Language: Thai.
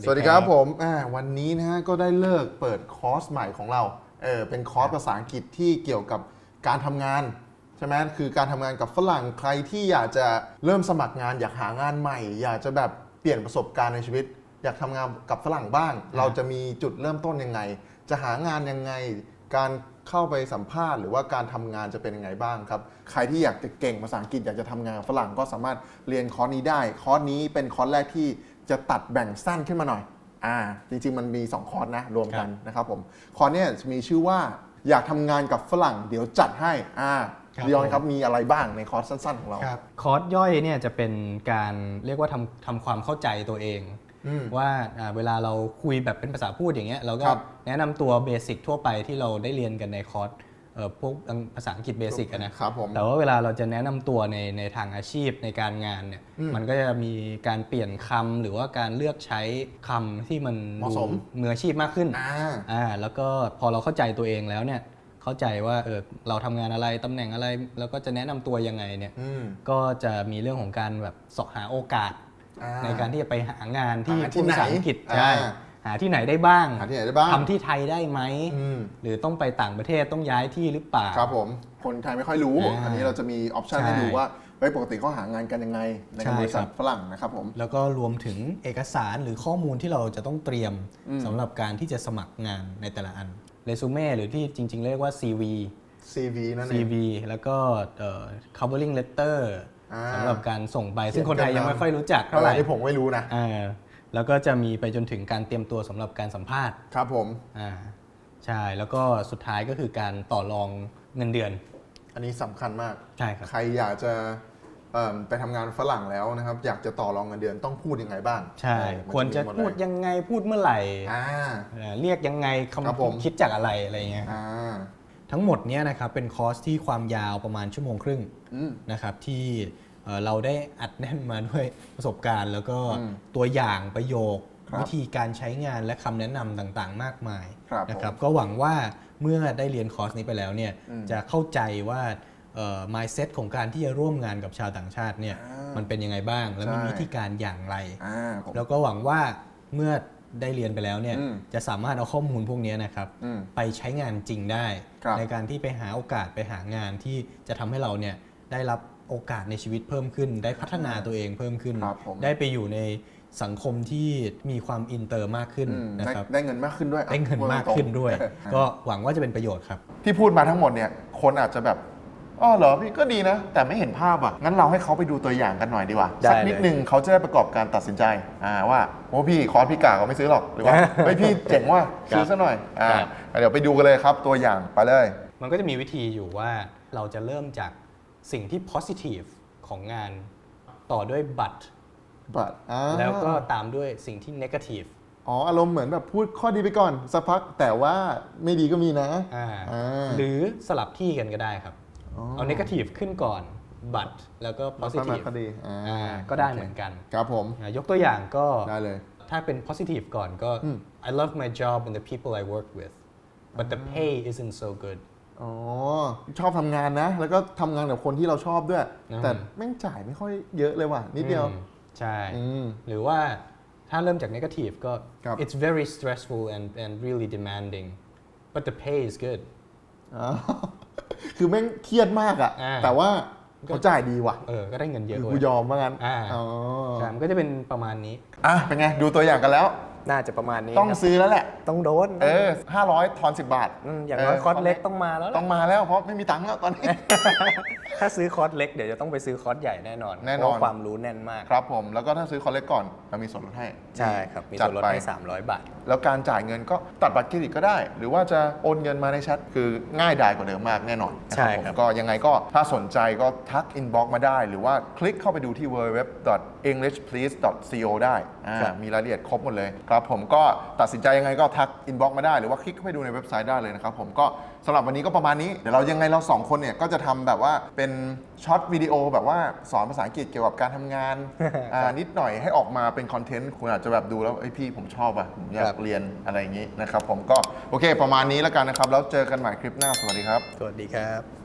สวัสดีครับผมอ่าวันนี้นะฮะก็ได้เลิกเปิดคอร์สใหม่ของเราเออเป็นคอร์สภาษาอังกฤษที่เกี่ยวกับการทำงานใช่ไหมคือการทำงานกับฝรั่งใครที่อยากจะเริ่มสมัครงานอยากหางานใหม่ อยากจะแบบเปลี่ยนประสบการณ์ในชีวิต อยากทำงานกับฝรั่งบ้าง เราจะมีจุดเริ่มต้นยังไง จะหางานยังไง การเข้าไปสัมภาษณ์หรือว่าการทำงานจะเป็นยังไงบ้างครับ ใครที่อยากจะเก่งภาษาอังกฤษอยากจะทำงานกับฝรั่งก็สามารถเรียนคอร์สนี้ได้ คอร์สนี้เป็นคอร์สแรกที่ จะตัดแบ่งสั้นขึ้นมาหน่อยอ่าจริง ๆ มันมี 2 คอร์สนะรวมกันนะครับผมคอร์สเนี่ยจะมีชื่อว่าอยากทำงานกับฝรั่งเดี๋ยวจัดให้อ่าครับดิออนผมครับมีอะไรบ้างในคอร์สสั้น ๆ ของเรา ครับ คอร์สย่อยเนี่ยจะเป็นการเรียกว่าทำทำความเข้าใจตัวเอง อืม ว่าอ่าเวลาเราคุยแบบเป็นภาษาพูดอย่างเงี้ยเราก็ครับแนะนำตัวเบสิกทั่วไปที่เราได้เรียนกันในคอร์สเอ่อ พวกภาษาอังกฤษเบสิกอะนะครับผมแต่ว่าเวลาเราจะแนะนำตัวในในทางอาชีพในการงานเนี่ยอืมมันก็จะมีการเปลี่ยนคำหรือว่าการเลือกใช้คำที่มันเหมาะสมดูมืออาชีพมากขึ้นอ่าอ่าแล้วก็พอเราเข้าใจตัวเองแล้วเนี่ยเข้าใจว่าเออเราทำงานอะไรตำแหน่งอะไร แล้วก็จะแนะนำตัวยังไงเนี่ยอืมก็จะมีเรื่องของการแบบเสาะหาโอกาสอ่าในการที่จะไปหางานที่หาที่พูดภาษาไหนอังกฤษอ่าใช่ หาที่ไหนได้บ้างหาที่ไหนได้บ้างทำที่ไทยได้ไหมอืมหรือต้องไปต่างประเทศต้องย้ายที่หรือเปล่า ครับผม คนไทยไม่ค่อยรู้ อ่าอันนี้เราจะมีออปชันใช่ให้ดูว่าเฮ้ยปกติเขาหางานกันยังไง ในใช่บริษัทครับฝรั่งนะครับผม แล้วก็รวมถึงเอกสารหรือข้อมูลที่เราจะต้องเตรียมอืมสำหรับการที่จะสมัครงานในแต่ละอันเรซูเม่หรือที่จริง ๆ เรียกว่า CV CV นั่นเอง CV แล้วก็เอ่อ covering letter อ่า สำหรับการส่งไป ซึ่งเขียนคนไทยยังกระดาษไม่ค่อยรู้จักเท่าไหร่อันนี้ผมไม่รู้นะ อ่า แล้วก็จะมีไปจนถึงการเตรียมตัวสำหรับการสัมภาษณ์ครับผม อ่าใช่แล้วก็สุดท้ายก็คือการต่อรองเงินเดือน อันนี้สำคัญมาก ใช่ครับ ใครอยากจะเอิ่มไปทำงานฝรั่งแล้วนะครับ อยากจะต่อรองเงินเดือนต้องพูดยังไงบ้างใช่ เออมันควรจะมีหมดเลยพูดยังไงพูดเมื่อไหร่อ่า เอ่อเรียกยังไงครับผม คำคิดจากอะไรอะไรเงี้ย อ่าทั้งหมดเนี้ยนะครับเป็นคอร์สที่ความยาวประมาณชั่วโมงครึ่งอืมนะครับที่ เอ่อเราได้อัดแน่นมาด้วยประสบการณ์ แล้วก็อืมตัวอย่างประโยคครับวิธีการใช้งานและคำแนะนำต่างๆ มากมายครับนะครับผมก็หวังว่าเมื่อได้เรียนคอร์สนี้ไปแล้วเนี่ยอืมจะเข้าใจว่าเอ่อ mindset ของการที่จะร่วมงานกับชาวต่างชาติเนี่ยอ่ามัมันเป็นยังไงบ้าง และมีใช่วิธีการอย่างไรอ่าผมแล้วก็หวังว่าเมื่อได้เรียนไปแล้วเนี่ยอืมจะสามารถเอาข้อมูลพวกนี้นะครับอืมไปใช้งานจริงได้ครับในการที่ไปหาโอกาสไปหางานที่จะทำให้เราเนี่ยได้รับ โอกาสในชีวิตเพิ่มขึ้น ได้พัฒนาตัวเองเพิ่มขึ้น ครับผม ได้ไปอยู่ในสังคมที่มีความอินเตอร์มากขึ้นอืมนะได้ครับได้เงินมากขึ้นด้วยได้เงินมากขึ้นด้วย ก็หวังว่าจะเป็นประโยชน์ครับ ที่พูดมาทั้งหมดเนี่ย คนอาจจะแบบอ๋อเหรอพี่ก็ดีนะ แต่ไม่เห็นภาพอะ งั้นเราให้เขาไปดูตัวอย่างกันหน่อยดีกว่า ได้สักนิดเลยหนึ่งเขาจะได้ประกอบการตัดสินใจอ่าว่าโอ้พี่คอร์สพี่กาก็ไม่ซื้อหรอกหรือว่า เฮ้ยพี่เจ๋งว่าซื้อซะหน่อยอ่าครับ เดี๋ยวไปดูกันเลยครับตัวอย่างไปเลย มันก็จะมีวิธีอยู่ว่าเราจะเริ่มจาก สิ่งที่ positive ของงานต่อด้วย but บัตรอ่าแล้วก็ตามด้วยสิ่งที่ negative อ๋อ อารมณ์เหมือนแบบพูดข้อดีไปก่อน สักพักแต่ว่าไม่ดีก็มีนะอ่าอ่า หรือสลับที่กันก็ได้ครับ อ๋อ เอา negative ขึ้นก่อน but แล้วก็ แล้วค่อยมา positive คดีอ่าอ่าก็ได้เหมือนกันครับผม อ่ายกตัวอย่างก็ ได้เลย ถ้าเป็น positive ก่อนก็ อืม I love my job and the people I work with but the pay isn't so good อ๋อ ชอบทำงานนะ แล้วก็ทำงานกับคนที่เราชอบด้วย อืม แต่แม่งจ่ายไม่ค่อยเยอะเลยว่ะ นิดเดียว อืมใช่ อืม หรือว่าถ้าเริ่มจาก negative ก็ ครับ it's very stressful and and really demanding but the pay is good อ๋อ คือแม่งเครียดมากอะอ่า แต่ว่าเขาจ่ายดีว่ะเออ ก็ได้เงินเยอะคือด้วกูย ยอมว่างั้นอ่า อ๋อใช่มันก็จะเป็นประมาณนี้ อะเป็นไง ดูตัวอย่างกันแล้ว น่าจะประมาณนี้ต้องครับซื้อแล้วแหละ ต้องโดนเออ500ทอน10บาทมอย่างน้อยคอร์สเล็กต้องมาแล้วต้ล่ะองมาแล้วเพราะไม่มีตังค์แล้วตอนนี้ ถ้าซื้อคอร์สเล็กเดี๋ยวจะต้องไปซื้อคอร์สใหญ่แน่นอนแน่นอน เพราะว่าความรู้แน่นมาก ครับผมแล้วก็ถ้าซื้อคอนเล็กก่อนเรามีส่วนลดให้ใช่ครับมีจัดส่วนลดไปให้300 บาท แล้วการจ่ายเงินก็ตัดบัตรเครดิตก็ได้ หรือว่าจะโอนเงินมาในแชทคือง่ายดายกว่าเดิมมากแน่นอนนะใช่ผมครับก็ยังไงก็ถ้าสนใจก็ทัก inbox มาได้ หรือว่าคลิกเข้าไปดูที่ www.englishplease.co ได้อ่าครับมีรายละเอียดครบหมดเลยครับผมก็ตัดสินใจยังไงก็ทัก inbox มาได้หรือว่าคลิกเข้าไปดูในเว็บไซต์ได้เลยนะครับผมก็สำหรับวันนี้ก็ประมาณนี้เดี๋ยวเรายังไงเราสองคนเนี่ยก็จะทำแบบว่าเป็นช็อตวิดีโอแบบว่าสอนภาษาอังกฤษเกี่ยวกับการทำงานอ่านิดหน่อยให้ออกมาเป็นคอนเทนต์คุณอาจจะแบบดูแล้วเอ้ยพี่ผมชอบอะผมอยาครักบ เรียนอะไรอย่างนี้นะครับผมก็โอเค ประมาณนี้แล้วกันนะครับแล้วเจอกันใหม่คลิปหน้าสวัสดีครับ สวัสดีครับ